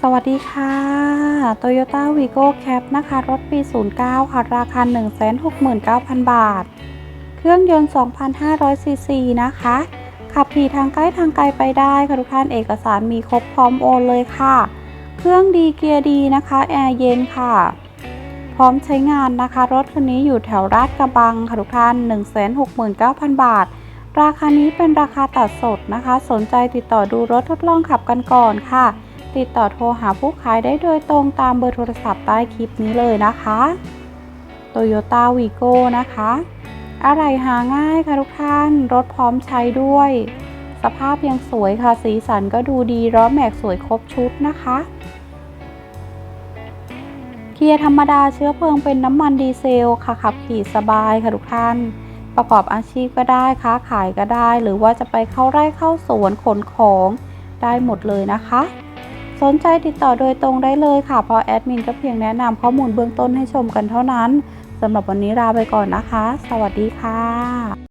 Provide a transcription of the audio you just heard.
สวัสดีค่ะ Toyota Vigo Cap นะคะ รถปี 09 ค่ะ ราคา 169,000 บาท เครื่องยนต์ 2,500ซีซีนะคะ ขับขี่ทางใกล้ทางไกลไปได้ค่ะทุกท่านเอกสารมีครบพร้อมโอนเลยค่ะ เครื่องดีเกียร์ดีนะคะ แอร์เย็นค่ะ พร้อมใช้งานนะคะ รถคันนี้อยู่แถวราชกระบังค่ะทุกท่าน 169,000 บาท ราคานี้เป็นราคาตัดสดนะคะ สนใจติดต่อดูรถทดลองขับกันก่อนค่ะ ติดต่อโทรหาผู้ขายได้โดยตรงตามเบอร์โทรศัพท์ใต้คลิปนี้เลยนะคะ Toyota Vigo นะคะ อะไรหาง่ายค่ะทุกท่าน รถพร้อมใช้ด้วย สภาพยังสวยค่ะ สีสันก็ดูดีล้อแม็กสวยครบชุดนะคะ เกียร์ธรรมดาเชื้อเพลิงเป็นน้ำมันดีเซลค่ะขับขี่สบายค่ะทุกท่าน ประกอบอาชีพก็ได้ค้าขายก็ได้ หรือว่าจะไปเข้าไร่เข้าสวนขนของได้หมดเลยนะคะ สนใจติดต่อโดยตรงได้เลยค่ะ เพราะแอดมินก็เพียงแนะนำข้อมูลเบื้องต้นให้ชมกันเท่านั้นสำหรับวันนี้ลาไปก่อนนะคะ สวัสดีค่ะ